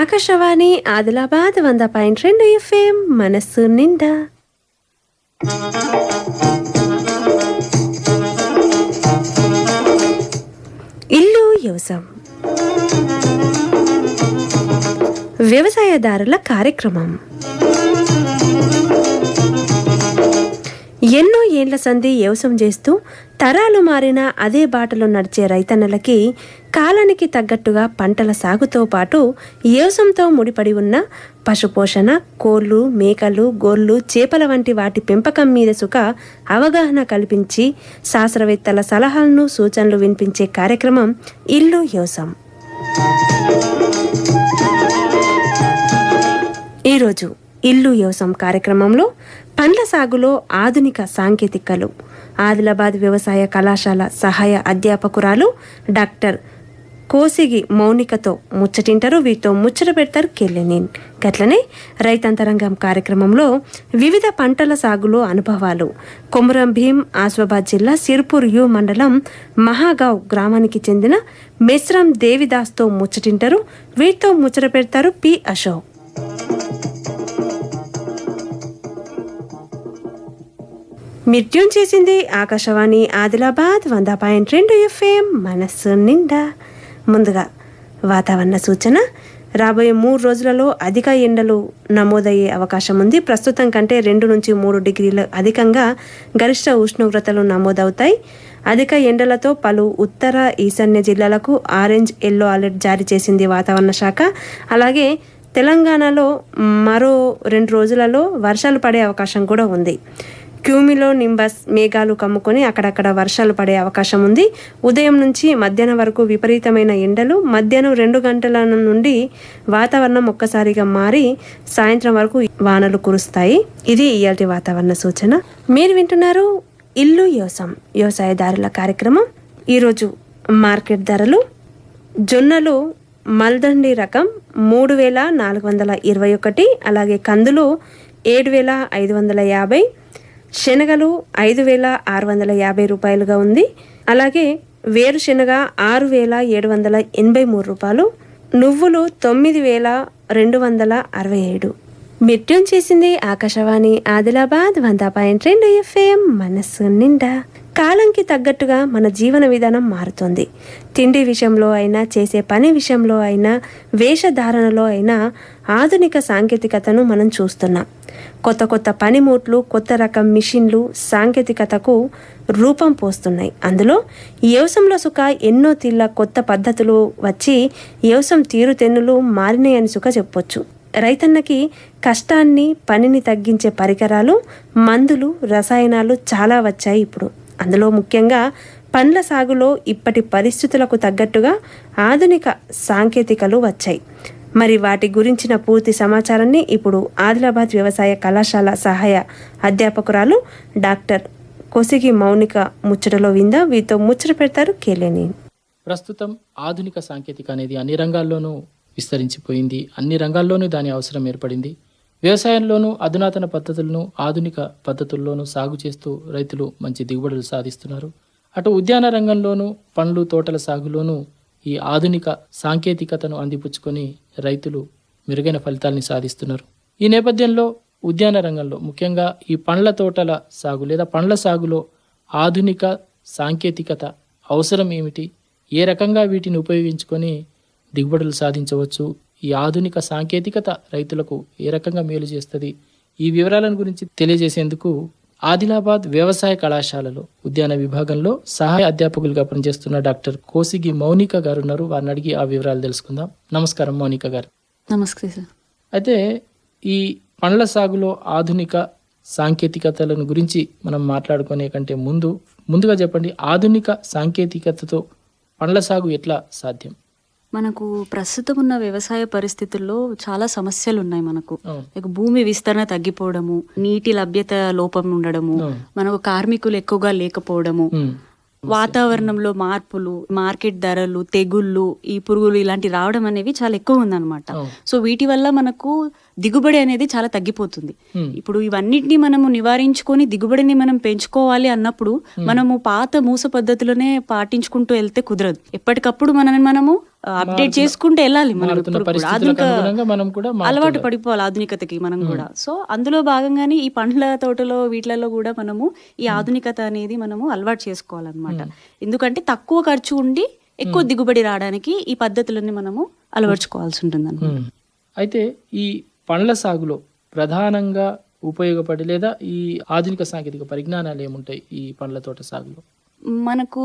ఆకాశవాణి ఆదిలాబాద్ వంద పాయింట్ రెండు ఎఫ్ఎం మనస్సు నిండా. ఇల్లు వ్యవసాయం. వ్యవసాయదారుల కార్యక్రమం. ఎన్నో ఏండ్ల సంధి వ్యవసాయం చేస్తూ తరాలు మారిన అదే బాటలో నడిచే రైతన్నలకి కాలానికి తగ్గట్టుగా పంటల సాగుతో పాటు యోసంతో ముడిపడి ఉన్న పశుపోషణ కోళ్ళు మేకలు గొర్రెలు చేపల వంటి వాటి పెంపకం మీద సుఖ అవగాహన కల్పించి శాస్త్రవేత్తల సలహాలను సూచనలు వినిపించే కార్యక్రమం ఇల్లు యోసం. ఈరోజు ఇల్లు యోసం కార్యక్రమంలో పండ్ల సాగులో ఆధునిక సాంకేతికలు ఆదిలాబాద్ వ్యవసాయ కళాశాల సహాయ అధ్యాపకురాలు డాక్టర్ కోసిగి మౌనికతో ముచ్చటింటారు వీటితో ముచ్చట పెడతారు కెళ్ళెనిన్. గట్లనే రైతాంతరంగం కార్యక్రమంలో వివిధ పంటల సాగులో అనుభవాలు. కొమురం భీం ఆస్వాబాద్ జిల్లా సిర్పూర్ యు మండలం మహాగావ్ గ్రామానికి చెందిన మిశ్రం దేవిదాస్తో ముచ్చటింటారు వీటితో ముచ్చట పెడతారు పి అశోక్. మిర్ట్యూన్ చేసింది ఆకాశవాణి ఆదిలాబాద్ వంద పాయింట్ రెండు ఎఫ్ఎం మనస్సు నిండా. ముందుగా వాతావరణ సూచన. రాబోయే మూడు రోజులలో అధిక ఎండలు నమోదయ్యే అవకాశం ఉంది. ప్రస్తుతం కంటే రెండు నుంచి మూడు డిగ్రీల అధికంగా గరిష్ట ఉష్ణోగ్రతలు నమోదవుతాయి. అధిక ఎండలతో పలు ఉత్తర ఈశాన్య జిల్లాలకు ఆరెంజ్ ఎల్లో అలర్ట్ జారీ చేసింది వాతావరణ శాఖ. అలాగే తెలంగాణలో మరో రెండు రోజులలో వర్షాలు పడే అవకాశం కూడా ఉంది. క్యూమిలో నింబస్ మేఘాలు కమ్ముకొని అక్కడక్కడ వర్షాలు పడే అవకాశం ఉంది. ఉదయం నుంచి మధ్యాహ్నం వరకు విపరీతమైన ఎండలు మధ్యాహ్నం రెండు గంటల నుండి వాతావరణం ఒక్కసారిగా మారి సాయంత్రం వరకు వానలు కురుస్తాయి. ఇది ఇయాల్టి వాతావరణ సూచన. మీరు వింటున్నారు ఇల్లు వ్యవసాయం వ్యవసాయదారుల కార్యక్రమం. ఈరోజు మార్కెట్ ధరలు. జొన్నలు మల్దండి రకం మూడు వేల నాలుగు వందల ఇరవై ఒకటి అలాగే కందులు ఏడు వేల ఐదు వందల యాభై శనగలు ఐదు వేల ఆరు వందల యాభై రూపాయలుగా ఉంది. అలాగే వేరుశెనగ ఆరు వేల ఏడు వందల ఎనభై మూడు రూపాయలు నువ్వులు తొమ్మిది వేల రెండు వందల అరవై ఏడు. మిట్యం చేసింది ఆకాశవాణి ఆదిలాబాద్ వంద పాయింట్ రెండు ఎఫ్ఏఎం మనస్సు నిండా. కాలంకి తగ్గట్టుగా మన జీవన విధానం మారుతుంది. తిండి విషయంలో అయినా చేసే పని విషయంలో అయినా వేషధారణలో అయినా ఆధునిక సాంకేతికతను మనం చూస్తున్నాం. కొత్త కొత్త పనిముట్లు కొత్త రకం మిషన్లు సాంకేతికతకు రూపం పోస్తున్నాయి. అందులో వ్యవసాయంలో సుఖ ఎన్నో తీళ్ళ కొత్త పద్ధతులు వచ్చి వ్యవసాయం తీరుతెన్నులు మారినాయని సుఖ చెప్పొచ్చు. రైతన్నకి కష్టాన్ని పనిని తగ్గించే పరికరాలు మందులు రసాయనాలు చాలా వచ్చాయి ఇప్పుడు. అందులో ముఖ్యంగా పండ్ల సాగులో ఇప్పటి పరిస్థితులకు తగ్గట్టుగా ఆధునిక సాంకేతికలు వచ్చాయి. మరి వాటి గురించిన పూర్తి సమాచారాన్ని ఇప్పుడు ఆదిలాబాద్ వ్యవసాయ కళాశాల సహాయ అధ్యాపకురాలు డాక్టర్ కొసిగి మౌనిక ముచ్చటలో విందా. వీరితో ముచ్చట పెడతారు కేలేని. ప్రస్తుతం ఆధునిక సాంకేతిక అనేది అన్ని రంగాల్లోనూ విస్తరించిపోయింది. అన్ని రంగాల్లోనూ దాని అవసరం ఏర్పడింది. వ్యవసాయంలోనూ అధునాతన పద్ధతులను ఆధునిక పద్ధతుల్లోనూ సాగు చేస్తూ రైతులు మంచి దిగుబడులు సాధిస్తున్నారు. అటు ఉద్యాన రంగంలోనూ పండ్లు తోటల సాగులోనూ ఈ ఆధునిక సాంకేతికతను అందిపుచ్చుకొని రైతులు మెరుగైన ఫలితాల్ని సాధిస్తున్నారు. ఈ నేపథ్యంలో ఉద్యాన రంగంలో ముఖ్యంగా ఈ పండ్ల తోటల సాగు లేదా పండ్ల సాగులో ఆధునిక సాంకేతికత అవసరం ఏమిటి? ఏ రకంగా వీటిని ఉపయోగించుకొని దిగుబడులు సాధించవచ్చు? ఈ ఆధునిక సాంకేతికత రైతులకు ఏ రకంగా మేలు చేస్తుంది? ఈ వివరాలను గురించి తెలియజేసేందుకు ఆదిలాబాద్ వ్యవసాయ కళాశాలలో ఉద్యాన విభాగంలో సహాయ అధ్యాపకులుగా పనిచేస్తున్న డాక్టర్ కోసిగి మౌనిక గారు ఉన్నారు వారిని అడిగి ఆ వివరాలు తెలుసుకుందాం. నమస్కారం మౌనిక గారు. నమస్తే సార్. అయితే ఈ పండ్ల సాగులో ఆధునిక సాంకేతికతలను గురించి మనం మాట్లాడుకునే కంటే ముందు ముందుగా చెప్పండి ఆధునిక సాంకేతికతతో పండ్ల సాగు ఎట్లా సాధ్యం? మనకు ప్రస్తుతం ఉన్న వ్యవసాయ పరిస్థితుల్లో చాలా సమస్యలు ఉన్నాయి మనకు భూమి విస్తరణ తగ్గిపోవడము నీటి లభ్యత లోపం ఉండడము. మనకు కార్మికులు ఎక్కువగా లేకపోవడము. వాతావరణంలో మార్పులు మార్కెట్ ధరలు తెగుళ్ళు ఈ పురుగులు ఇలాంటి రావడం అనేవి చాలా ఎక్కువ ఉందన్నమాట. సో వీటి వల్ల మనకు దిగుబడి అనేది చాలా తగ్గిపోతుంది. ఇప్పుడు ఇవన్నిటిని మనము నివారించుకొని దిగుబడిని మనం పెంచుకోవాలి అన్నప్పుడు మనము పాత మూస పద్ధతిలోనే పాటించుకుంటూ వెళ్తే కుదరదు ఎప్పటికప్పుడు మనల్ని మనము అప్డేట్ చేసుకుంటూ వెళ్ళాలి మనం ఆధునిక. అలవాటు పడిపోవాలి ఆధునికతకి మనం కూడా. సో అందులో భాగంగానే ఈ పండ్ల తోటలో వీటిలలో కూడా మనము ఈ ఆధునికత అనేది మనము అలవాటు చేసుకోవాలన్నమాట. ఎందుకంటే తక్కువ ఖర్చు ఉండి ఎక్కువ దిగుబడి రావడానికి ఈ పద్ధతులన్నీ మనము అలవర్చుకోవాల్సి ఉంటుంది. అయితే ఈ పండ్ల సాగులో ప్రధానంగా ఉపయోగపడే లేదా ఈ ఆధునిక సాంకేతిక పరిజ్ఞానాలు ఏముంటాయి ఈ పండ్ల తోట సాగులో? మనకు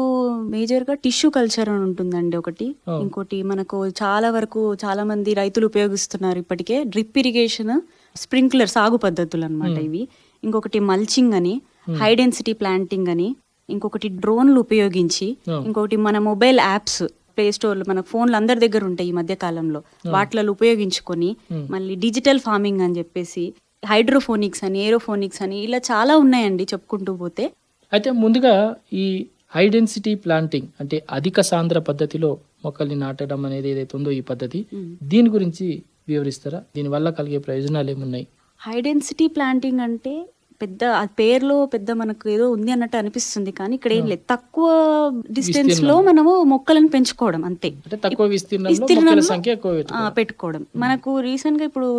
మేజర్గా టిష్యూ కల్చర్ అని ఉంటుందండి ఒకటి. ఇంకోటి మనకు చాలా వరకు చాలా మంది రైతులు ఉపయోగిస్తున్నారు ఇప్పటికే డ్రిప్ ఇరిగేషన్ స్ప్రింక్లర్ సాగు పద్ధతులు అన్నమాట ఇవి. ఇంకొకటి మల్చింగ్ అని హై డెన్సిటీ ప్లాంటింగ్ అని ఇంకొకటి డ్రోన్లు ఉపయోగించి. ఇంకొకటి మన మొబైల్ యాప్స్ ప్లే స్టోర్లు మన ఫోన్లు అందరి దగ్గర ఉంటాయి ఈ మధ్య కాలంలో. వాటిలలో ఉపయోగించుకొని మళ్ళీ డిజిటల్ ఫార్మింగ్ అని చెప్పేసి హైడ్రోఫోనిక్స్ అని ఏరోఫోనిక్స్ అని ఇలా చాలా ఉన్నాయండి చెప్పుకుంటూ పోతే. అయితే ముందుగా ఈ హై డెన్సిటీ ప్లాంటింగ్ అంటే అధిక సాంద్ర పద్ధతిలో మొక్కల్ని నాటడం అనేది ఏదైతే ఉందో ఈ పద్ధతి దీని గురించి వివరిస్తారా? దీని వల్ల కలిగే ప్రయోజనాలు ఏమున్నాయి? హై డెన్సిటీ ప్లాంటింగ్ అంటే పెద్ద పేరులో పెద్ద మనకు ఏదో ఉంది అన్నట్టు అనిపిస్తుంది కానీ ఇక్కడ ఏం లేదు. తక్కువ డిస్టెన్స్లో మనము మొక్కలను పెంచుకోవడం అంతే. విస్తీర్ణంలో. పెట్టుకోవడం. మనకు రీసెంట్గా ఇప్పుడు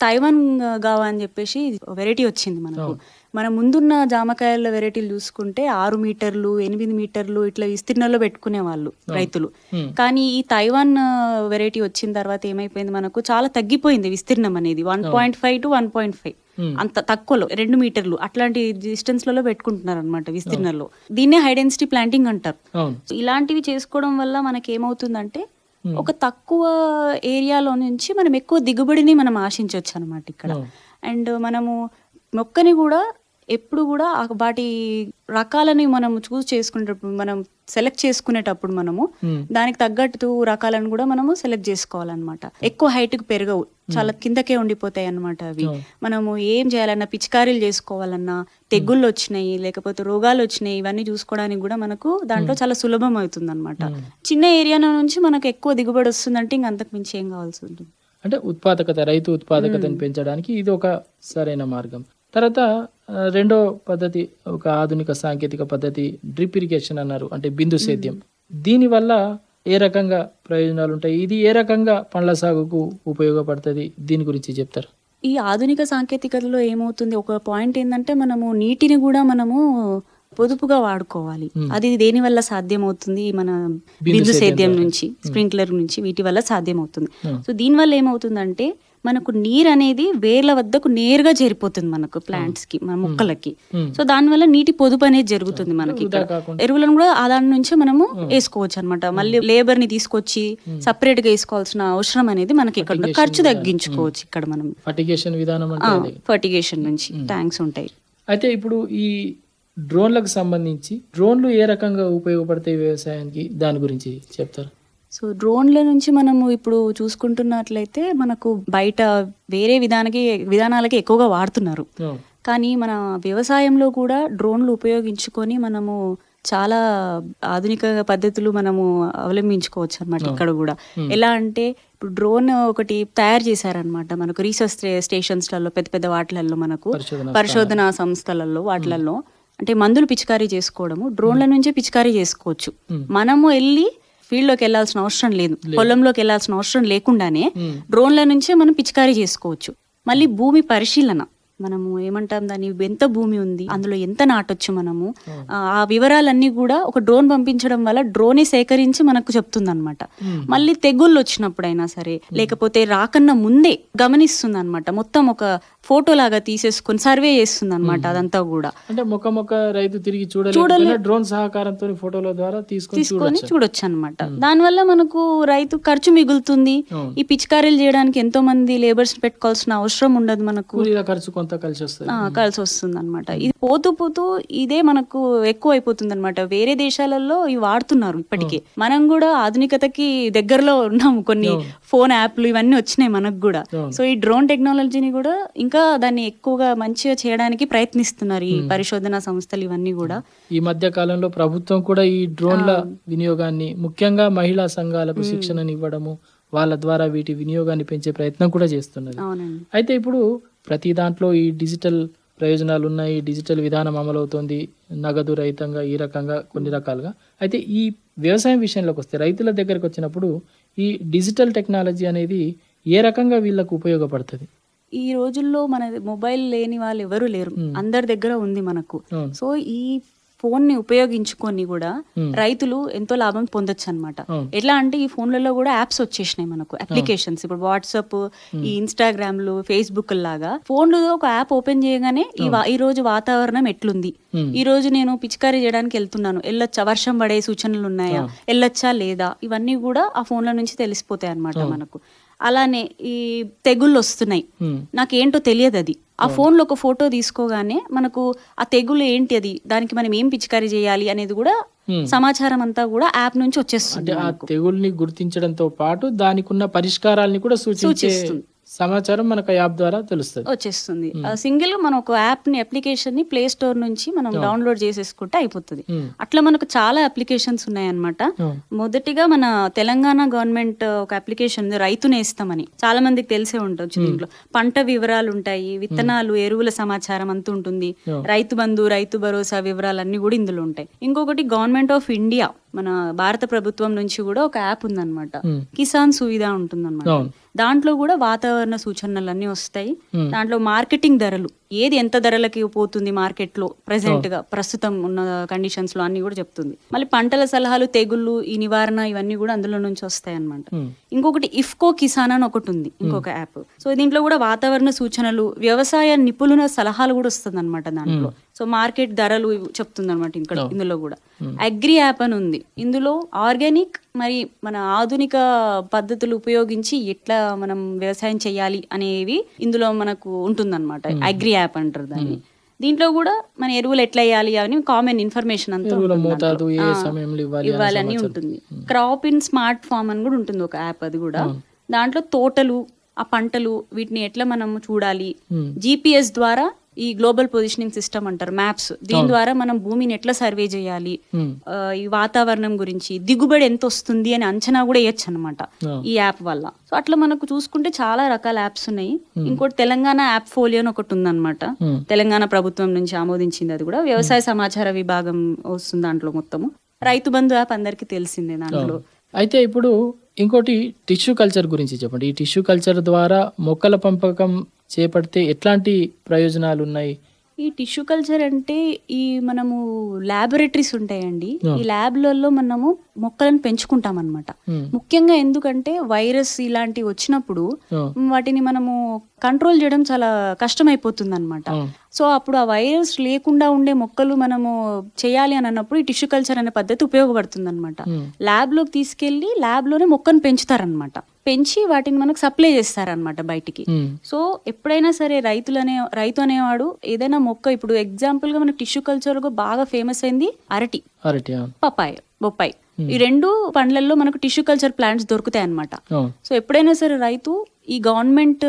తైవాన్ గావా అని చెప్పేసి వెరైటీ వచ్చింది మనకు. మన ముందున్న జామకాయల వెరైటీలు చూసుకుంటే ఆరు మీటర్లు ఎనిమిది మీటర్లు ఇట్లా విస్తీర్ణంలో పెట్టుకునే వాళ్ళు రైతులు. కానీ ఈ తైవాన్ వెరైటీ వచ్చిన తర్వాత ఏమైపోయింది మనకు? చాలా తగ్గిపోయింది విస్తీర్ణం అనేది. One point five to one point five. అంత తక్కువలో రెండు మీటర్లు. అట్లాంటి డిస్టెన్స్లలో పెట్టుకుంటున్నారు అనమాట విస్తీర్ణంలో దీన్నే హై డెన్సిటీ ప్లాంటింగ్ అంటారు. ఇలాంటివి చేసుకోవడం వల్ల మనకి ఏమవుతుందంటే ఒక తక్కువ ఏరియాలో నుంచి మనం ఎక్కువ దిగుబడిని మనం ఆశించవచ్చు అనమాట ఇక్కడ. అండ్ మనము మొక్కని కూడా ఎప్పుడు కూడా వాటి రకాలని మనం చూస్ చేసుకునేటప్పుడు మనం సెలెక్ట్ చేసుకునేటప్పుడు మనము. దానికి తగ్గట్టు రకాలను కూడా మనము సెలెక్ట్ చేసుకోవాలన్నమాట. ఎక్కువ height కి పెరగవు. చాలా కిందకే ఉండిపోతాయి అన్నమాట అవి. మనము ఏం చేయాలన్నా పిచికారీలు చేసుకోవాలన్నా తెగుళ్ళు వచ్చినాయి లేకపోతే రోగాలు వచ్చినాయి ఇవన్నీ చూసుకోవడానికి కూడా మనకు దాంట్లో చాలా సులభం అవుతుంది అనమాట చిన్న ఏరియా నుంచి మనకు ఎక్కువ దిగుబడి వస్తుందంటే ఇంక అంతకు మించి ఏం కావాల్సి ఉంటుంది. అంటే ఉత్పాదకత రైతు ఉత్పాదకతను పెంచడానికి ఇది ఒక సరైన మార్గం. తర్వాత రెండో పద్ధతి ఒక ఆధునిక సాంకేతిక పద్ధతి డ్రిప్ ఇరిగేషన్ అన్నారు అంటే బిందు సేద్యం. దీని వల్ల ఏ రకంగా ప్రయోజనాలు ఉంటాయి? ఇది ఏ రకంగా పండ్ల సాగుకు ఉపయోగపడుతుంది? దీని గురించి చెప్తారు? ఈ ఆధునిక సాంకేతికతలో ఏమవుతుంది? ఒక పాయింట్ ఏంటంటే మనము నీటిని కూడా మనము పొదుపుగా వాడుకోవాలి. అది దేని వల్ల సాధ్యమవుతుంది? మన బిందు సేద్యం నుంచి స్ప్రింక్లర్ నుంచి వీటి వల్ల సాధ్యమవుతుంది. సో దీని వల్ల ఏమవుతుందంటే మనకు నీరు అనేది వేర్ల వద్దకు నేరుగా చేరిపోతుంది మనకు ప్లాంట్స్కి మన మొక్కలకి. సో దానివల్ల నీటి పొదుపు అనేది జరుగుతుంది మనకి ఇక్కడ. ఎరువులను కూడా ఆ దాని నుంచే మనము వేసుకోవచ్చు అనమాట మళ్ళీ లేబర్ని తీసుకొచ్చి సపరేట్గా వేసుకోవాల్సిన అవసరం అనేది మనకి ఇక్కడ. ఖర్చు తగ్గించుకోవచ్చు ఇక్కడ మనం. ఫర్టిగేషన్ విధానం ఫర్టిగేషన్ నుంచి ట్యాంక్స్ ఉంటాయి. అయితే ఇప్పుడు ఈ డ్రోన్లకు సంబంధించి డ్రోన్లు ఏ రకంగా ఉపయోగపడతాయి వ్యవసాయానికి? దాని గురించి చెప్తారు? సో డ్రోన్ల నుంచి మనము ఇప్పుడు చూసుకుంటున్నట్లయితే మనకు బయట వేరే విధానకి విధానాలకి ఎక్కువగా వాడుతున్నారు. కానీ మన వ్యవసాయంలో కూడా డ్రోన్లు ఉపయోగించుకొని మనము చాలా ఆధునిక పద్ధతులు మనము అవలంబించుకోవచ్చు అనమాట ఇక్కడ కూడా. ఎలా అంటే ఇప్పుడు డ్రోన్ ఒకటి తయారు చేశారనమాట మనకు రీసెర్చ్ స్టేషన్స్లలో పెద్ద పెద్ద వాటిలలో మనకు పరిశోధన సంస్థలలో వాటిలలో. అంటే మందులు పిచికారీ చేసుకోవడము డ్రోన్ల నుంచే పిచికారీ చేసుకోవచ్చు. మనము వెళ్ళి ఫీల్డ్లోకి వెళ్ళాల్సిన అవసరం లేదు. పొలంలోకి వెళ్ళాల్సిన అవసరం లేకుండానే. డ్రోన్ల నుంచే మనం పిచికారీ చేసుకోవచ్చు. మళ్ళీ భూమి పరిశీలన. మనము ఏమంటాం దాని ఎంత భూమి ఉంది అందులో ఎంత నాటొచ్చు మనము? ఆ ఆ వివరాలన్నీ కూడా ఒక డ్రోన్ పంపించడం వల్ల డ్రోనే సేకరించి మనకు చెప్తుంది అనమాట మళ్ళీ తెగుళ్ళు వచ్చినప్పుడైనా సరే లేకపోతే రాకన్నా ముందే గమనిస్తుంది అనమాట మొత్తం ఒక ఫోటో లాగా తీసేసుకొని సర్వే చేస్తుంది అనమాట అదంతా కూడా. అంటే మొక్క మొక్క రైతు తిరిగి చూడలేకపోయినా డ్రోన్ సహకారంతో ఫోటోల ద్వారా తీసుకొని తీసుకొని చూడొచ్చు. అనమాట దానివల్ల మనకు రైతు ఖర్చు మిగులుతుంది. ఈ పిచికారీలు చేయడానికి ఎంతో మంది లేబర్స్ పెట్టుకోవాల్సిన అవసరం ఉండదు మనకు. ఖర్చు కొంత కలిసి వస్తుంది. కలిసి వస్తుంది అనమాట ఇది పోతూ పోతూ ఇదే మనకు ఎక్కువ అయిపోతుంది అనమాట వేరే దేశాలలో ఇవి వాడుతున్నారు ఇప్పటికే. మనం కూడా ఆధునికతకి దగ్గరలో ఉన్నాము. కొన్ని ఫోన్ యాప్లు ఇవన్నీ వచ్చినాయి మనకు కూడా. సో ఈ డ్రోన్ టెక్నాలజీని కూడా ఇంకా దాన్ని ఎక్కువగా మంచిగా చేయడానికి ప్రయత్నిస్తున్నారు ఈ పరిశోధన సంస్థలు ఇవన్నీ కూడా. ఈ మధ్య కాలంలో ప్రభుత్వం కూడా ఈ డ్రోన్ల వినియోగాన్ని ముఖ్యంగా మహిళా సంఘాలకు శిక్షణని ఇవ్వడము వాళ్ళ ద్వారా వీటి వినియోగాన్ని పెంచే ప్రయత్నం కూడా చేస్తున్నది. అయితే ఇప్పుడు ప్రతి దాంట్లో ఈ డిజిటల్ ప్రయోజనాలు ఉన్నాయి డిజిటల్ విధానం అమలవుతోంది నగదు రహితంగా ఈ రకంగా కొన్ని రకాలుగా. అయితే ఈ వ్యవసాయం విషయంలోకి వస్తే రైతుల దగ్గరకు వచ్చినప్పుడు ఈ డిజిటల్ టెక్నాలజీ అనేది ఏ రకంగా వీళ్ళకు ఉపయోగపడుతుంది? ఈ రోజుల్లో మన మొబైల్ లేని వాళ్ళు ఎవరు లేరు. అందరి దగ్గర ఉంది మనకు. సో ఈ ఫోన్ని ఉపయోగించుకొని కూడా. రైతులు ఎంతో లాభం పొందొచ్చు అనమాట. ఎట్లా అంటే ఈ ఫోన్లలో కూడా యాప్స్ వచ్చేసినాయి మనకు. అప్లికేషన్స్. ఇప్పుడు వాట్సాప్ ఈ ఇన్స్టాగ్రామ్లు ఫేస్బుక్ లాగా ఫోన్లో ఒక యాప్ ఓపెన్ చేయగానే ఈ ఈ రోజు వాతావరణం ఎట్లుంది. ఈ రోజు నేను పిచికారీ చేయడానికి వెళ్తున్నాను. వెళ్ళొచ్చా? వర్షం పడే సూచనలు ఉన్నాయా? వెళ్ళొచ్చా? లేదా? ఇవన్నీ కూడా ఆ ఫోన్ల నుంచి తెలిసిపోతాయి అన్నమాట మనకు. అలానే ఈ తెగుళ్ళు వస్తున్నాయి. నాకేంటో తెలియదు అది ఆ ఫోన్లో ఒక ఫోటో తీసుకోగానే మనకు ఆ తెగులు ఏంటి అది దానికి మనం ఏం పిచికారీ చేయాలి అనేది కూడా. సమాచారం అంతా కూడా యాప్ నుంచి వచ్చేస్తుంది ఆ తెగుల్ని గుర్తించడంతో పాటు దానికి ఉన్న పరిష్కారాలని కూడా సూచిస్తుంది. సమాచారం మనకు యాప్ ద్వారా తెలుస్తుంది. వచ్చేస్తుంది. సింగిల్గా మనం ఒక యాప్ని అప్లికేషన్ని ప్లే స్టోర్ నుంచి మనం డౌన్లోడ్ చేసేసుకుంటే అయిపోతుంది. అట్లా మనకు చాలా అప్లికేషన్స్ ఉన్నాయన్నమాట. మొదటిగా మన తెలంగాణ గవర్నమెంట్ ఒక అప్లికేషన్ ఉంది రైతు నేస్తమని చాలా మందికి తెలిసే ఉండొచ్చు దీంట్లో పంట వివరాలు ఉంటాయి విత్తనాలు ఎరువుల సమాచారం అంత ఉంటుంది. రైతు బంధు రైతు భరోసా వివరాలు అన్ని కూడా ఇందులో ఉంటాయి. ఇంకొకటి గవర్నమెంట్ ఆఫ్ ఇండియా మన భారత ప్రభుత్వం నుంచి కూడా ఒక యాప్ ఉందన్నమాట. Hmm. కిసాన్ సువిధ ఉంటుందన్నమాట. దాంట్లో కూడా వాతావరణ సూచనలు అన్ని వస్తాయి. Hmm. దాంట్లో మార్కెటింగ్ ధరలు ఏది ఎంత ధరలకి పోతుంది మార్కెట్లో ప్రెసెంట్గా ప్రస్తుతం ఉన్న కండిషన్స్లో అన్ని కూడా చెప్తుంది. మళ్ళీ పంటల సలహాలు తెగుళ్ళు ఈ నివారణ ఇవన్నీ కూడా అందులో నుంచి వస్తాయి అన్నమాట Hmm. ఇంకొకటి ఇఫ్కో కిసాన్ అని ఒకటి ఉంది ఇంకొక యాప్. సో దీంట్లో కూడా వాతావరణ సూచనలు వ్యవసాయ నిపుణుల సలహాలు కూడా వస్తుంది అనమాట దాంట్లో సో మార్కెట్ ధరలు చెప్తుంది అనమాట ఇక్కడ ఇందులో కూడా. అగ్రి యాప్ అని ఉంది. ఇందులో ఆర్గానిక్ మరి మన ఆధునిక పద్ధతులు ఉపయోగించి ఎట్లా మనం వ్యవసాయం చేయాలి అనేవి ఇందులో మనకు ఉంటుందన్నమాట. అగ్రి యాప్ అంటారు దాన్ని. దీంట్లో కూడా మన ఎరువులు ఎట్లా వేయాలి అని కామన్ ఇన్ఫర్మేషన్ అంతా ఇవ్వాలని. ఉంటుంది. క్రాప్ ఇన్ స్మార్ట్ ఫామ్ అని కూడా ఉంటుంది ఒక యాప్ అది కూడా. దాంట్లో తోటలు ఆ పంటలు వీటిని ఎట్లా మనం చూడాలి. జిపిఎస్ ద్వారా ఈ గ్లోబల్ పొజిషనింగ్ సిస్టమ్ అంటారు మ్యాప్స్. దీని ద్వారా మనం భూమిని ఎట్లా సర్వే చేయాలి? ఈ వాతావరణం గురించి దిగుబడి ఎంత వస్తుంది అని అంచనా కూడా వేయచ్చు అనమాట. ఈ యాప్ వల్ల. సో అట్లా మనకు చూసుకుంటే చాలా రకాల యాప్స్ ఉన్నాయి. ఇంకోటి తెలంగాణ యాప్ ఫోలియో అని ఒకటి ఉందన్నమాట. తెలంగాణ ప్రభుత్వం నుంచి ఆమోదించింది అది కూడా. వ్యవసాయ సమాచార విభాగం వస్తుంది దాంట్లో మొత్తము. రైతు బంధు యాప్ అందరికీ తెలిసిందే దాంట్లో. అయితే ఇప్పుడు ఇంకోటి టిష్యూ కల్చర్ గురించి చెప్పండి. ఈ టిష్యూ కల్చర్ ద్వారా మొక్కల పెంపకం చేపడితే ఎట్లాంటి ప్రయోజనాలు ఉన్నాయి ఈ టిష్యూ కల్చర్ అంటే ఈ మనము ల్యాబొరేటరీస్ ఉంటాయండి ఈ ల్యాబ్లలో మనము మొక్కలను పెంచుకుంటాం అనమాట. ముఖ్యంగా ఎందుకంటే వైరస్ ఇలాంటివి వచ్చినప్పుడు. వాటిని మనము కంట్రోల్ చేయడం చాలా కష్టమైపోతుంది అనమాట Oh. సో అప్పుడు ఆ వైరస్ లేకుండా ఉండే మొక్కలు మనము చేయాలి అని అన్నప్పుడు ఈ టిష్యూ కల్చర్ అనే పద్ధతి ఉపయోగపడుతుంది అనమాట Hmm. ల్యాబ్లోకి తీసుకెళ్ళి ల్యాబ్లోనే మొక్కను పెంచుతారనమాట పెంచి వాటిని మనకు సప్లై చేస్తారనమాట బయటికి. సో ఎప్పుడైనా సరే రైతులు అనే రైతు అనేవాడు ఏదైనా మొక్క ఇప్పుడు ఎగ్జాంపుల్గా మనకి టిష్యూ కల్చర్గా బాగా ఫేమస్ అయింది అరటి అరటి. పపాయ బొప్పాయి ఈ రెండు పండ్లల్లో మనకు టిష్యూ కల్చర్ ప్లాంట్స్ దొరుకుతాయి అన్నమాట. అవును. సో ఎప్పుడైనా సరే రైతు ఈ గవర్నమెంట్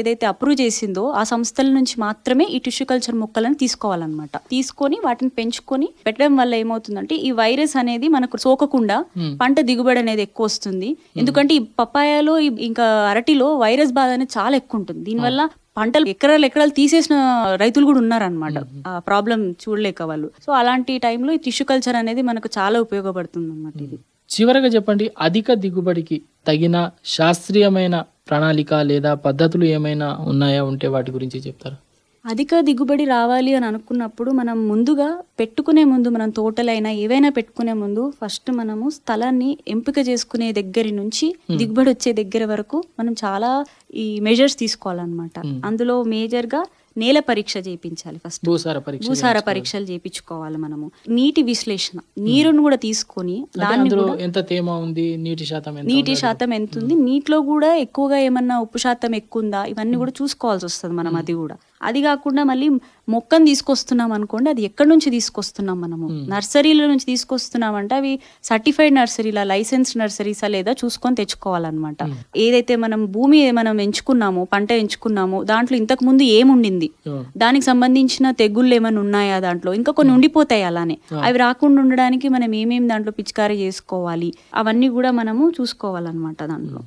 ఏదైతే అప్రూవ్ చేసిందో ఆ సంస్థల నుంచి మాత్రమే ఈ టిష్యూ కల్చర్ మొక్కలను తీసుకోవాలన్నమాట. తీసుకొని వాటిని పెంచుకొని పెట్టడం వల్ల ఏమవుతుందంటే ఈ వైరస్ అనేది మనకు సోకకుండా పంట దిగుబడి అనేది ఎక్కువ వస్తుంది. ఎందుకంటే ఈ పపాయాలో ఇంకా అరటిలో వైరస్ బాధ అనేది చాలా ఎక్కువ ఉంటుంది. దీనివల్ల పంటలు ఎకరాలు ఎకరాలు తీసేసిన రైతులు కూడా ఉన్నారనమాట ఆ ప్రాబ్లం చూడలేక వాళ్ళు. సో అలాంటి టైంలో ఈ టిష్యూ కల్చర్ అనేది మనకు చాలా ఉపయోగపడుతుంది అనమాట ఇది. చివరగా చెప్పండి అధిక దిగుబడికి తగిన శాస్త్రీయమైన ప్రణాళిక లేదా పద్ధతులు ఏమైనా ఉన్నాయా? ఉంటే వాటి గురించి చెప్తారా? అధిక దిగుబడి రావాలి అని అనుకున్నప్పుడు మనం ముందుగా పెట్టుకునే ముందు మనం తోటలైనా ఏవైనా పెట్టుకునే ముందు ఫస్ట్ మనము స్థలాన్ని ఎంపిక చేసుకునే దగ్గర నుంచి దిగుబడి వచ్చే దగ్గర వరకు మనం చాలా ఈ మెజర్స్ తీసుకోవాలన్నమాట. అందులో మేజర్గా నేల పరీక్ష చేయించాలి ఫస్ట్. భూసార పరీక్ష భూసార పరీక్షలు చేయించుకోవాలి మనము. నీటి విశ్లేషణ నీరును కూడా తీసుకొని దాన్ని ఎంత తేమ ఉంది నీటి శాతం నీటి శాతం ఎంత ఉంది నీటిలో కూడా ఎక్కువగా ఏమన్నా ఉప్పు శాతం ఎక్కువ ఉందా? ఇవన్నీ కూడా చూసుకోవాల్సి వస్తుంది మనం అది కూడా. అది కాకుండా మళ్ళీ మొక్కను తీసుకొస్తున్నాం అనుకోండి అది ఎక్కడి నుంచి తీసుకొస్తున్నాం మనము? నర్సరీల నుంచి తీసుకొస్తున్నాం అంటే అవి సర్టిఫైడ్ నర్సరీలా లైసెన్స్ నర్సరీసా లేదా చూసుకొని తెచ్చుకోవాలన్నమాట. ఏదైతే మనం భూమి మనం ఎంచుకున్నామో పంట ఎంచుకున్నామో దాంట్లో ఇంతకు ముందు ఏముండింది. దానికి సంబంధించిన తెగుళ్ళు ఏమైనా ఉన్నాయా దాంట్లో? ఇంకా కొన్ని ఉండిపోతాయి అలానే. అవి రాకుండా ఉండడానికి మనం ఏమేమి దాంట్లో పిచికారీ చేసుకోవాలి? అవన్నీ కూడా మనము చూసుకోవాలన్నమాట దాంట్లో.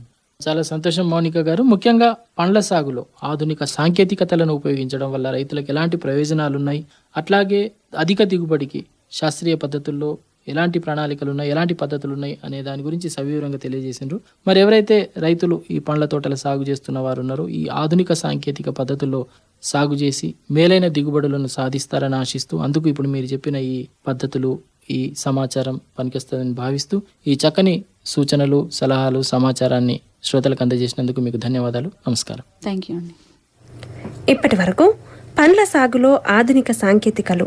చాలా సంతోషం మౌనిక గారు. ముఖ్యంగా పండ్ల సాగులో ఆధునిక సాంకేతికతలను ఉపయోగించడం వల్ల రైతులకు ఎలాంటి ప్రయోజనాలు ఉన్నాయి అట్లాగే అధిక దిగుబడికి శాస్త్రీయ పద్ధతుల్లో ఎలాంటి ప్రణాళికలు ఉన్నాయి ఎలాంటి పద్ధతులు ఉన్నాయి అనే దాని గురించి సవివరంగా తెలియజేసిండ్రు. మరి ఎవరైతే రైతులు ఈ పండ్ల తోటల సాగు చేస్తున్న వారు ఉన్నారో ఈ ఆధునిక సాంకేతిక పద్ధతుల్లో సాగు చేసి మేలైన దిగుబడులను సాధిస్తారని ఆశిస్తూ అందుకు ఇప్పుడు మీరు చెప్పిన ఈ పద్ధతులు ఈ సమాచారం పనికొస్తుందని భావిస్తూ ఈ చక్కని సూచనలు సలహాలు సమాచారాన్ని శ్రోతలకు అందజేసినందుకు మీకు ధన్యవాదాలు. నమస్కారం. థ్యాంక్ యూ అండి ఇప్పటి వరకు పండ్ల సాగులో ఆధునిక సాంకేతికలు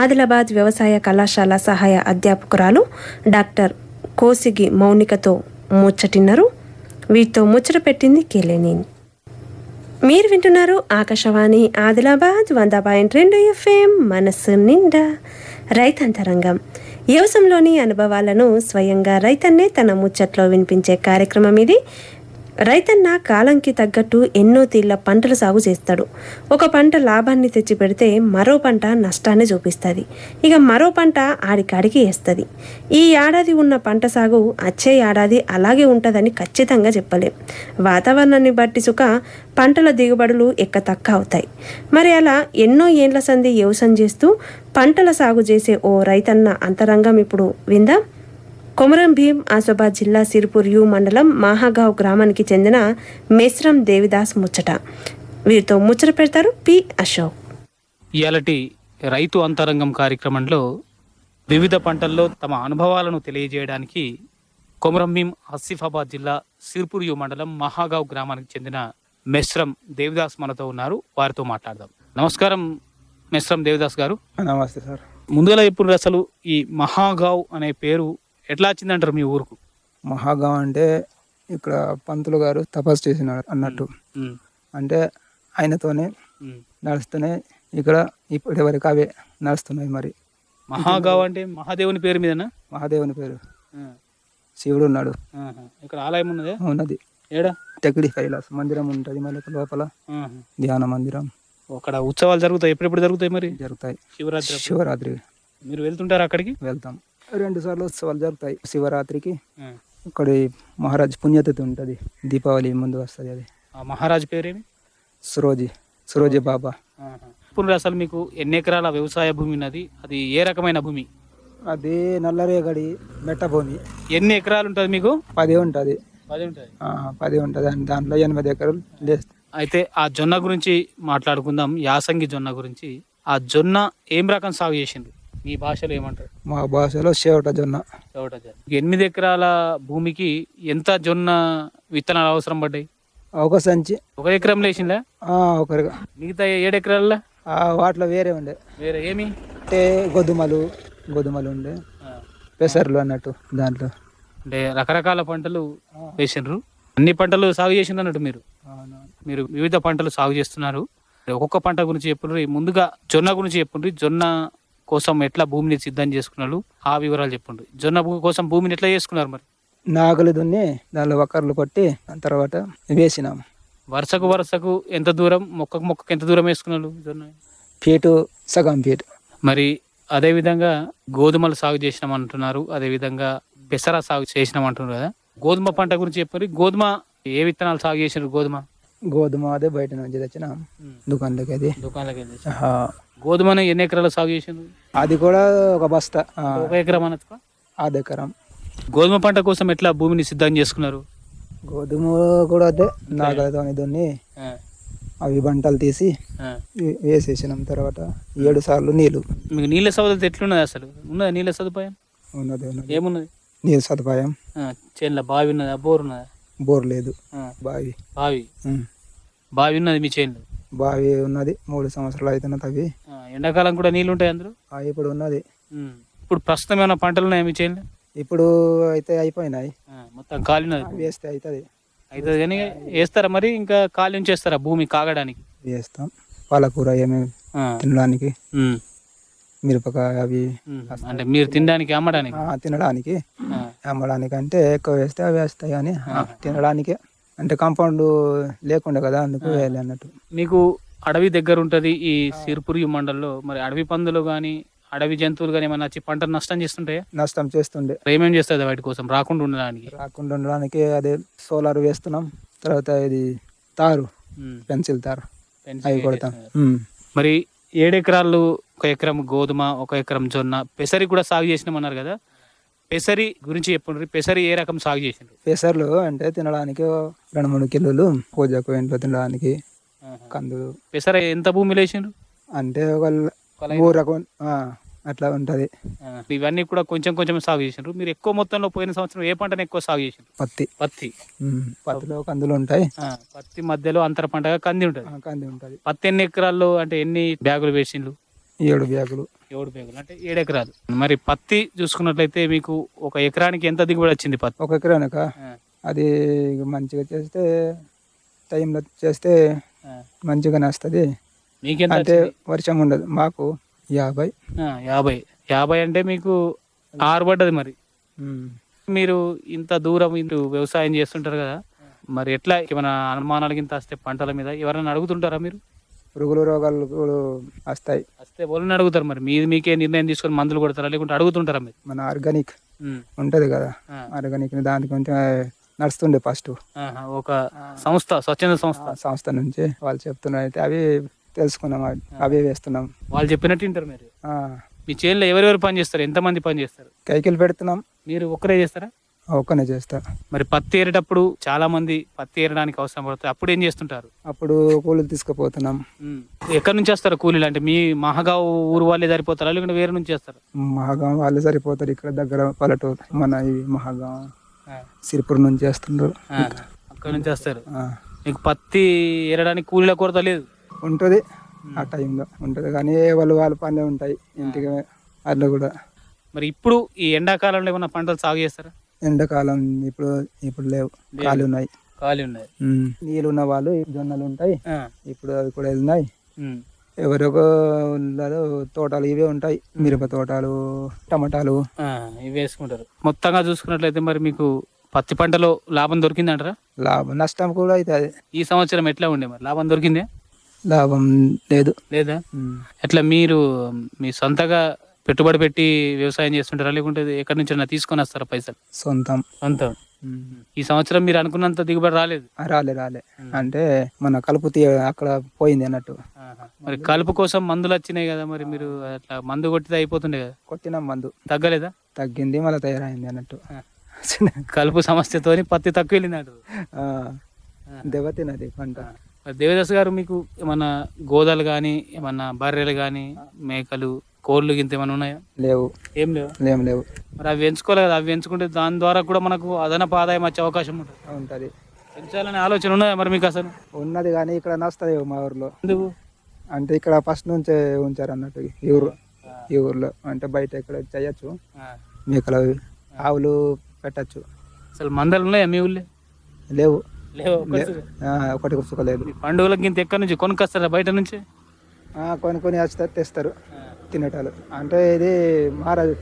ఆదిలాబాద్ వ్యవసాయ కళాశాల సహాయ అధ్యాపకురాలు డాక్టర్ కోసిగి మౌనికతో ముచ్చటిన్నారు. వీటితో ముచ్చట పెట్టింది కేలేనేని మీరు వింటున్నారు ఆకాశవాణి ఆదిలాబాద్ వంద పాయింట్ రెండు ఎఫ్ఎం మనస్సు నిండా రైతాంతరంగం. వ్యవసాయంలోని అనుభవాలను స్వయంగా రైతన్నే తన ముచ్చట్లో వినిపించే కార్యక్రమం ఇది. రైతన్న కాలంకి తగ్గట్టు ఎన్నో తీళ్ళ పంటలు సాగు చేస్తాడు. ఒక పంట లాభాన్ని తెచ్చి పెడితే మరో పంట నష్టాన్ని చూపిస్తుంది. ఇక మరో పంట ఆడికాడికి వేస్తుంది. ఈ ఏడాది ఉన్న పంట సాగు వచ్చే ఏడాది అలాగే ఉంటుందని ఖచ్చితంగా చెప్పలేం. వాతావరణాన్ని బట్టి సుక పంటల దిగుబడులు ఎక్క తక్క అవుతాయి. మరి అలా ఎన్నో ఏండ్ల సంధి వ్యవసాయం చేస్తూ పంటల సాగు చేసే ఓ రైతన్న అంతరంగం ఇప్పుడు విందాం. కొమరం భీం ఆసిఫాబాద్ జిల్లా సిరిపూర్ యు మండలం మాహాగావ్ గ్రామానికి చెందిన మేస్రం దేవిదాస్ ముచ్చట. వీరితో ముచ్చట పెడతారు పి అశోక్. ఇయాలటి రైతు అంతరంగం కార్యక్రమంలో వివిధ పంటల్లో తమ అనుభవాలను తెలియజేయడానికి కొమరంభీం ఆసిఫాబాద్ జిల్లా సిర్పూరియు మండలం మహాగావ్ గ్రామానికి చెందిన మెస్రం దేవిదాస్ మనతో ఉన్నారు. వారితో మాట్లాడదాం. నమస్కారం మెస్రం దేవిదాస్ గారు. నమస్తే సార్. ముందుగా ఇప్పుడు అసలు ఈ మహాగావ్ అనే పేరు ఎట్లా వచ్చిందంటారు మీ ఊరుకు? మహాగాం అంటే ఇక్కడ పంతులు గారు తపస్సు చేసినారు అన్నట్టు. అంటే ఆయనతోనే. నడుస్తూనే ఇక్కడ ఇప్పటి వరకు అవే నడుస్తున్నాయి మరి. మహాగావ్ అంటే మహాదేవుని పేరు మీదనా? మహాదేవుని పేరు. శివుడు ఉన్నాడు. ఇక్కడ ఆలయం ఉన్నదే? ఉన్నది. ఏడా? టెకిడి కైలాస్ మందిరం ఉంటుంది మళ్ళీ లోపల. ధ్యాన మందిరం. అక్కడ ఉత్సవాలు జరుగుతాయి. ఎప్పుడెప్పుడు జరుగుతాయి మరి? జరుగుతాయి. శివరాత్రి. శివరాత్రి. మీరు వెళ్తుంటారు అక్కడికి? వెళ్తాం. రెండు సార్లు ఉత్సవాలు జరుగుతాయి. శివరాత్రికి. ఇక్కడ మహారాజ్ పుణ్యతిథి ఉంటుంది. దీపావళి ముందు వస్తుంది అది. ఆ మహారాజు పేరేమి? సురోజి సురోజి బాబా. ఇప్పుడు అసలు మీకు ఎన్ని ఎకరాల వ్యవసాయ భూమి ఉన్నది? అది ఏ రకమైన భూమి? అది నల్లరేగడి మెట్ట భూమి. ఎన్ని ఎకరాలు ఉంటుంది మీకు? పది ఉంటుంది. పది ఉంటుంది. పది ఉంటుంది. దాంట్లో ఎనిమిది ఎకరాలు అయితే ఆ జొన్న గురించి మాట్లాడుకుందాం. యాసంగి జొన్న గురించి. ఆ జొన్న ఏం రకం సాగు చేసింది మీ భాషలో ఏమంటారు? మా భాషలో చేవట జొన్న. చౌట జొన్న. ఎనిమిది ఎకరాల భూమికి ఎంత జొన్న విత్తనాలు అవసరం పడ్డాయి? ఒక సంచి. ఒక ఎకరంలో వేసిందా ఆ, ఒకరిగా మిగతా ఏడు ఎకరాల ఆ, వాటిలో వేరే ఉండే. వేరే ఏమి? అంటే గోధుమలు గోధుమలు ఉండే. పెసర్లు అన్నట్టు దాంట్లో. అంటే రకరకాల పంటలు వేసిండ్రు. అన్ని పంటలు సాగు చేసిండ్రు అన్నట్టు మీరు. మీరు వివిధ పంటలు సాగు చేస్తున్నారు. ఒక్కొక్క పంట గురించి చెప్పుండ్రి ముందుగా జొన్న గురించి చెప్పుండ్రి. జొన్న కోసం ఎట్లా భూమిని సిద్ధం చేసుకున్నారు ఆ వివరాలు చెప్పుండ్రి. జొన్న కోసం భూమిని ఎట్లా చేసుకున్నారు మరి? నాగలి దున్ని దానిలో వకర్లు కొట్టి దాని తర్వాత వేసినాం. వరుసకు వరుసకు ఎంత దూరం మొక్కకు మొక్కకు ఎంత దూరం వేసుకున్నారు జొన్న? ఫీటు సగం ఫీటు. మరి అదే విధంగా గోధుమలు సాగు చేసినాం అంటున్నారు అదే విధంగా పెసర సాగు చేసినాం అంటున్నారు కదా. గోధుమ పంట గురించి చెప్పండి. గోధుమ ఏ విత్తనాలు సాగు చేసినారు గోధుమ? గోధుమ అదే బయట నుంచి తెచ్చిన. దుకాణంలోకి అది. దుకాణాలకు గోధుమను ఎన్ని ఎకరాలు సాగు చేసిండ్రు? అది కూడా ఒక బస్తా ఒక ఎకరం అనొచ్చుకో ఆరు ఎకరం. గోధుమ పంట కోసం ఎట్లా భూమిని సిద్ధం చేసుకున్నారు? గోధుమ కూడా అదే నాగలితో దున్ని అవి బంటలు తీసి వేసేసినాం తర్వాత ఏడు సార్లు నీళ్ళు మీకు నీళ్ళ సౌకర్యం ఎట్లున్నది అసలు? ఉన్నదా నీళ్ళ సదుపాయం? ఉన్నది ఉన్నది. ఏమున్నది? నీరు సదుపాయం. చేనులో బావి ఉన్నదా? బోర్ ఉన్నదా? బోర్ లేదు. బావి. బావి. బావి ఉన్నది మీ చేనులో? బావి ఉన్నది మూడు సంవత్సరాలు అవుతున్నది అవి ఆ, ఎండాకాలం కూడా నీళ్ళు ఉంటాయి అందులో? ఆ, ఇప్పుడు ఉన్నది. ఇప్పుడు ప్రస్తుతం ఏమైనా పంటలు ఉన్నాయా మీ చేనులో? ఇప్పుడు అయితే అయిపోయినాయి. మొత్తం ఉన్నది. వేస్తే అవుతుంది అయితే కానీ వేస్తారా మరి? ఇంకా ఖాళీ ఉంచేస్తారా భూమి కాగడానికి? వేస్తాం. పాలకూర ఏమేమి తినడానికి. మిరపకాయ అవి. అంటే మీరు తినడానికి అమ్మడానికి? తినడానికి. అమ్మడానికి అంటే ఎక్కువ వేస్తే అవి వేస్తాయి కానీ తినడానికే. అంటే కాంపౌండ్ లేకుండా కదా అందుకు వేయాలి అన్నట్టు. మీకు అడవి దగ్గర ఉంటుంది ఈ సిర్పురి మండల్లో. మరి అడవి పందులు కానీ అడవి జంతువులు కానీ ఏమైనా వచ్చి పంట నష్టం చేస్తుంటాయా నష్టం చేస్తుండే. ఏమేం చేస్తుంది వాటి కోసం? రాకుండా ఉండడానికి? రాకుండా ఉండడానికి అదే సోలార్ వేస్తున్నాం. తర్వాత ఇది తారు. పెన్సిల్ తారు. అవి కొడతాం. మరి ఏడు ఎకరాలు ఒక ఎకరం గోధుమ ఒక ఎకరం జొన్న పెసరి కూడా సాగు చేసినామన్నారు కదా. పెసరి గురించి చెప్పండి పెసరి ఏ రకం సాగు చేసిండ్రు? పెసర్లు అంటే తినడానికి రెండు మూడు కిలోలు పూజకు ఇంట్లో తినడానికి కందులు. పెసర ఎంత భూమిలో వేసిండ్రు? అంటే ఒక ఊరకు ఆ, అట్లా ఉంటది. ఇవన్నీ కూడా కొంచెం కొంచెం సాగు చేసిండ్రు. మీరు ఎక్కువ మొత్తంలో పోయిన సంవత్సరం ఏ పంటను ఎక్కువ సాగు చేసిండ్రు? పత్తి. పత్తి. పత్తిలో కందులు ఉంటాయి. పత్తి మధ్యలో అంతర పంటగా కంది ఉంటుంది. కంది ఉంటది. పత్తి ఎన్ని ఎకరాల్లో అంటే ఎన్ని బ్యాగులు వేసిండ్రు? ఏడు బ్యాగులు. ఏడు బ్యాగులు అంటే ఏడు ఎకరాలు. మరి పత్తి చూసుకున్నట్లయితే మీకు ఒక ఎకరానికి ఎంత దిగుబడి వచ్చింది పత్తి? ఒక ఎకరానక? అది మంచిగా చేస్తే టైంలో చేస్తే ఆ. మంచిగానే వస్తుంది మీకెంత అంటే? వర్షం ఉండదు. మాకు యాభై. యాభై. యాభై అంటే మీకు ఆరు పడ్డది మరి. మీరు ఇంత దూరం ఇంటూ వ్యవసాయం చేస్తుంటారు కదా. మరి ఎట్లా? ఏమైనా అనుమానాలు గింత వస్తే పంటల మీద ఎవరైనా అడుగుతుంటారా మీరు? పురుగులు రోగాలు కూడా వస్తాయి. వస్తే వాళ్ళని అడుగుతారు మరి? మీది మీకే నిర్ణయం తీసుకొని మందులు కొడతారా? లేకుంటే అడుగుతుంటారా మీరు? మన ఆర్గానిక్. ఉంటది కదా. ఆర్గానిక్ దానికి కొంచెం నడుస్తుండే ఫస్ట్. ఒక సంస్థ స్వచ్ఛంద సంస్థ. సంస్థ నుంచి వాళ్ళు చెప్తున్నారు అయితే అవి తెలుసుకున్నాం అవి- వేస్తున్నాం. వాళ్ళు చెప్పినట్టు వింటారు మీరు? మీ చేనులో ఎవరెవరు పని చేస్తారు ఎంతమంది పని చేస్తారు కైకిలు పెడుతున్నాం. మీరు ఒక్కరే చేస్తారా? ఒక్కనే చేస్తా. మరి పత్తి ఏరేటప్పుడు చాలా మంది పత్తి ఏరడానికి అవసరం పడుతుంది. అప్పుడు ఏం చేస్తుంటారు? అప్పుడు కూలీలు తీసుకుపోతున్నాం. ఎక్కడి నుంచి వస్తారు కూలీలు? అంటే మీ మహగావ్ ఊరు వాళ్ళే సరిపోతారా? లేకుంటే వేరే నుంచి వస్తారు మహాగాం వాళ్ళు సరిపోతారు. ఇక్కడ దగ్గర పల్లెటూరు మన ఈ మహాగాం సిరిపూర్ నుంచి వేస్తుండ్రు అక్కడి నుంచి వస్తారు. మీకు పత్తి ఏరడానికి కూలీల కొరత లేదు? ఉంటుంది. ఆ టైంలో ఉంటుంది. కానీ వాళ్ళు వాళ్ళ పనులే ఉంటాయి. ఇంటికి అట్లా కూడా. మరి ఇప్పుడు ఈ ఎండాకాలంలో ఏమైనా పంటలు సాగు చేస్తారా? ఎండాకాలం ఇప్పుడు ఇప్పుడు లేవు. ఖాళీ ఉన్నాయి. ఖాళీ ఉన్నాయి. నీళ్ళు ఉన్న వాళ్ళు జొన్నలు ఉంటాయి. ఇప్పుడు అవి కూడా వెళ్ళినాయి. ఎవరొక తోటలు ఇవే ఉంటాయి. మిరప తోటలు టమాటాలు. ఇవి వేసుకుంటారు. మొత్తంగా చూసుకున్నట్లయితే మరి మీకు పత్తి పంటలో లాభం దొరికిందంటారా? లాభం నష్టం కూడా అవుతుంది. ఈ సంవత్సరం ఎట్లా ఉండే మరి? లాభం దొరికిందే? లాభం లేదు. లేదా. ఎట్లా మీరు మీ సొంతగా పెట్టుబడి పెట్టి వ్యవసాయం చేస్తుంటారా? లేకుంటే ఎక్కడి నుంచి తీసుకొని వస్తారా పైసలు? సొంతం. సొంతం. ఈ సంవత్సరం మీరు అనుకున్నంత దిగుబడి రాలేదు? రాలే రాలే. అంటే మన కలుపు తీ అక్కడ పోయింది అన్నట్టు. మరి కలుపు కోసం మందులు వచ్చినాయి కదా మరి మీరు అట్లా మందు కొట్టితే అయిపోతుండే కదా? కొట్టిన మందు. తగ్గలేదా? తగ్గింది మళ్ళీ తయారైంది అన్నట్టు. కలుపు సమస్యతోని పత్తి తక్కువ ఆ, దెబ్బతిన్నది పంట. దేవదాస్ గారు మీకు ఏమన్నా గోదలు కానీ ఏమన్నా బర్రెలు కానీ మేకలు కోళ్ళు గింత ఏమైనా ఉన్నాయా? లేవు. ఏం లేవు? లేవు లేవు. మరి అవి పెంచుకోలేదు కదా అవి పెంచుకుంటే దాని ద్వారా కూడా మనకు అదనపు ఆదాయం వచ్చే అవకాశం ఉంటుంది. ఉంటది పెంచాలనే ఆలోచన ఉన్నదా మరి మీకు అసలు? ఉన్నది కానీ ఇక్కడ నస్తుంది మా ఊర్లో. ఎందుకు? అంటే ఇక్కడ ఫస్ట్ నుంచే ఉంచారు అన్నట్టు ఈ ఊరు. ఈ ఊర్లో. అంటే బయట ఇక్కడ చేయొచ్చు. మేకలు ఆవులు పెట్టచ్చు. అసలు మందలు ఉన్నాయా మీ ఊళ్ళో లేవు. లేవు ఒకటి కుసుకోలేదు పండుగలకి ఇంత ఎక్కడి నుంచి? కొనుక్కొస్తారా బయట నుంచి? కొన్ని వస్తారు తెస్తారు. తినేటాలు. అంటే ఇది మహారాజు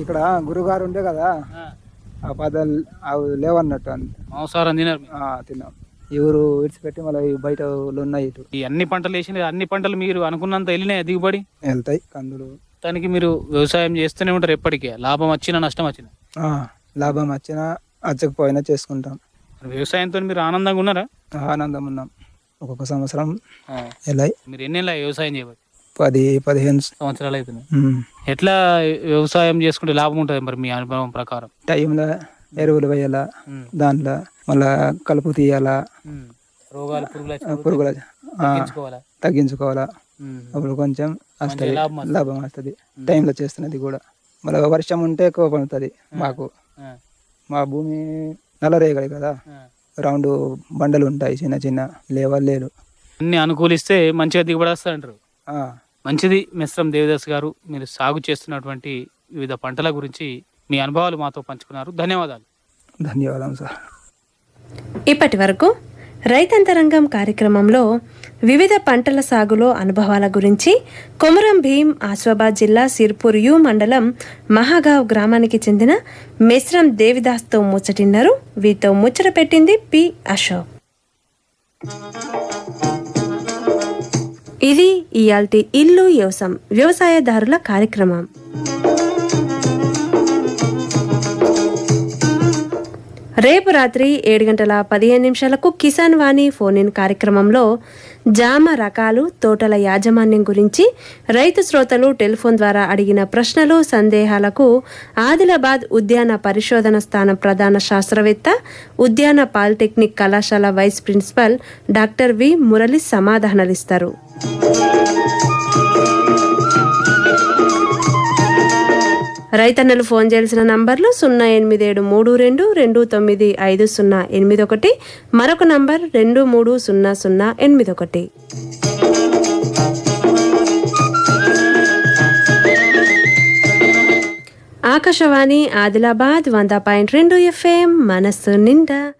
ఇక్కడ గురుగారు ఉండే కదా ఆ. పదాలు అవి లేవన్నట్టు అంతే. మాంసాహారం తినరు మీరు. ఆ, తిన్నాం. ఈ ఊరు విడిచిపెట్టి మళ్ళీ బయట ఊళ్ళు ఉన్నాయి ఇటు. ఈ అన్ని పంటలు వేసిన అన్ని పంటలు మీరు అనుకున్నంత వెళ్ళినాయి దిగుబడి? వెళ్తాయి కందులు. దానికి మీరు వ్యవసాయం చేస్తూనే ఉంటారు ఎప్పటికీ. లాభం వచ్చినా నష్టం వచ్చినా? ఆ, లాభం వచ్చినా అచ్చకపోయినా చేసుకుంటాం. మరి వ్యవసాయంతో మీరు ఆనందంగా ఉన్నారా? ఆనందం ఉన్నాం. ఒక్కొక్క సంవత్సరం వెళ్ళాయి మీరు ఎన్నేళ్ళ వ్యవసాయం చేయబట్టి పది పదిహేను సంవత్సరాలు ఉమ్. ఎట్లా వ్యవసాయం చేసుకుంటే లాభం ఉంటుంది మరి మీ అనుభవం ప్రకారం టైంలో ఎరువులు వేయాలా. దాంట్లో మళ్ళా కలుపు తీయాలా. రోగాలు పురుగులు తగ్గించుకోవాలా. అప్పుడు కొంచెం వస్తుంది లాభం వస్తది. టైంలో చేస్తున్నది కూడా మళ్ళీ వర్షం ఉంటే ఎక్కువ పడుతుంది మాకు. మా భూమి నల్లరేగడి కదా. రౌండ్ బండలు ఉంటాయి చిన్న చిన్న లేవల్ లేదు అన్ని అనుకూలిస్తే మంచిగా దిగుబడి వస్తాయంటారు మంచిది మిశ్రం దేవదాస్ గారు మీరు సాగు చేస్తున్నటువంటి వివిధ పంటల గురించి మీ అనుభవాలు మాతో పంచుకున్నారు. ధన్యవాదాలు. ధన్యవాదాలు సార్. ఇప్పటి వరకు రైతాంతరంగం కార్యక్రమంలో వివిధ పంటల సాగులో అనుభవాల గురించి కొమరం భీం ఆసిఫాబాద్ జిల్లా సిర్పూర్ యు మండలం మహాగావ్ గ్రామానికి చెందిన మిశ్రం దేవిదాస్తో ముచ్చటిన్నారు. వీరితో ముచ్చట పెట్టింది పి అశోక్. ఇది ఇయాల్టి ఇల్లు వ్యవసాయం వ్యవసాయదారుల కార్యక్రమం. రేపు రాత్రి ఏడు గంటల పదిహేను నిమిషాలకు కిసాన్ వాణి ఫోన్ ఇన్ కార్యక్రమంలో జామ రకాలు తోటల యాజమాన్యం గురించి రైతు శ్రోతలు టెలిఫోన్ ద్వారా అడిగిన ప్రశ్నలు సందేహాలకు ఆదిలాబాద్ ఉద్యాన పరిశోధన స్థానం ప్రధాన శాస్త్రవేత్త ఉద్యాన పాలిటెక్నిక్ కళాశాల vice principal doctor V Murali సమాధానాలిస్తారు. రైతన్నలు ఫోన్ చేయాల్సిన నంబర్లు సున్నా ఎనిమిది ఏడు మూడు రెండు రెండు తొమ్మిది ఐదు సున్నా ఎనిమిది ఒకటి. మరొక నంబర్ రెండు మూడు సున్నా సున్నా ఎనిమిది ఒకటి. ఆకాశవాణి ఆదిలాబాద్ వంద పాయింట్ రెండు ఎఫ్ఎం మనస్సు నిండా.